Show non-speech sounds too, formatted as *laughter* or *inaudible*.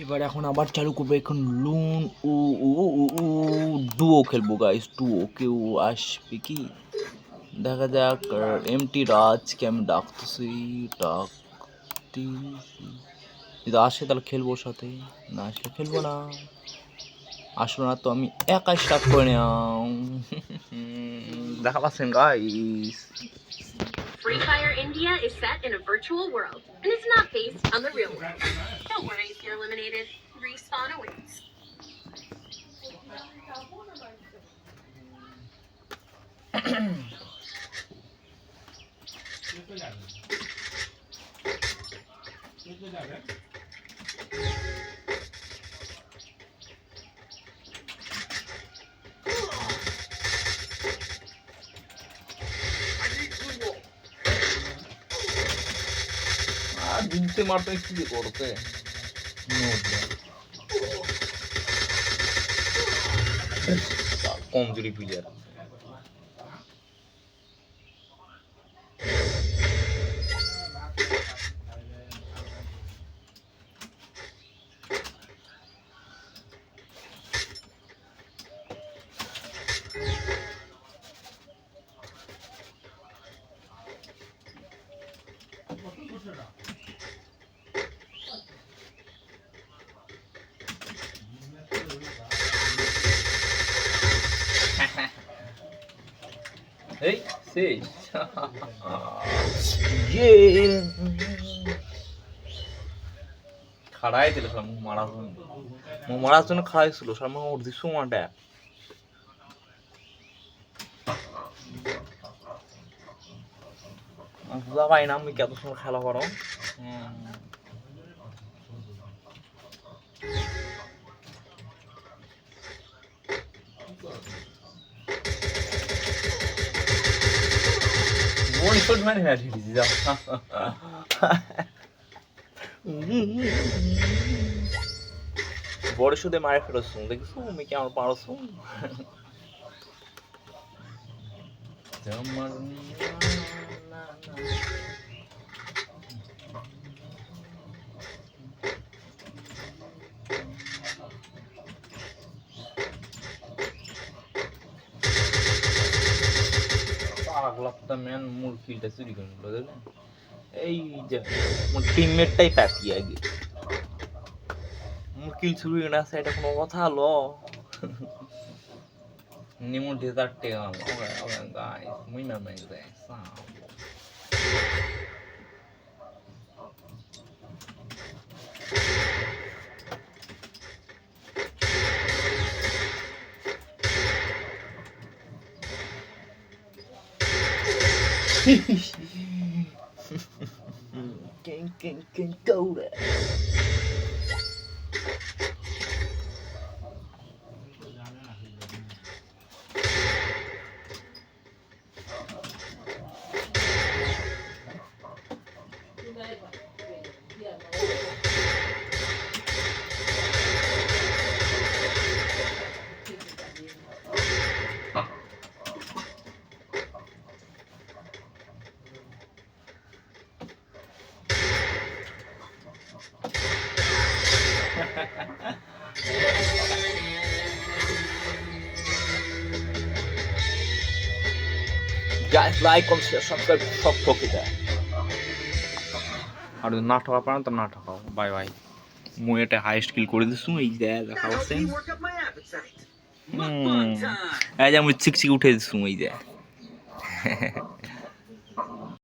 এবার এখন আবার চালু করব এখন লুন, উ উ উ ডুও খেলব গাইস ডুও কেউ আসবে কি? দেখা যাক এমটি রাজকে আমি ডাকতেছি ডাকতেছি যদি আসে তাহলে খেলব সাথে, না আসলে খেলব না। আসলো না তো আমি একাই স্টার্ট করে নিলাম। দেখা পাচ্ছেন guys Free Fire India is set in a virtual world and is not based on the real world. No you're eliminated. Respawn awaits. ആ ജിൻസ് മാത്രം കൊടുത്തേ কমজোরি প্লেয়ার এই শেষ ইয়ে। খাড়াই দিল সব মারার জন্য। মুখ মারার জন্য খাড়াই ছিল সব ওর দিছো মাটা পাই না আমি কত সময় খেলা করো। হুম। One shot মানে হ্যাঁ ঠিক আছে যাও বড় সুদে মারে ফেরোছো দেখছ আমি কেমন পারছ তোমার না। ম্যান মোর কিলটা চুরি করে নিল এই যে মোর টিমমেটটাই প্যাপি আগে। মোর কিল চুরি করে এটা কোনো কথা হলো? নিমো ডেজার্ট টেগাম ওকে ওকে গাইস মুই না মেন দে Gang, gang, gang, go there. Guys, like, comment, share, subscribe, সব ঠকে যায় আর যদি না ঠকা পারেন তো না ঠকাও। বাই বাই মুই এটা হাই স্কিল করে দিছু। এই যে দেখা হচ্ছে। এই যে আমি চিক চিক উঠে দিছু এই যে। *laughs*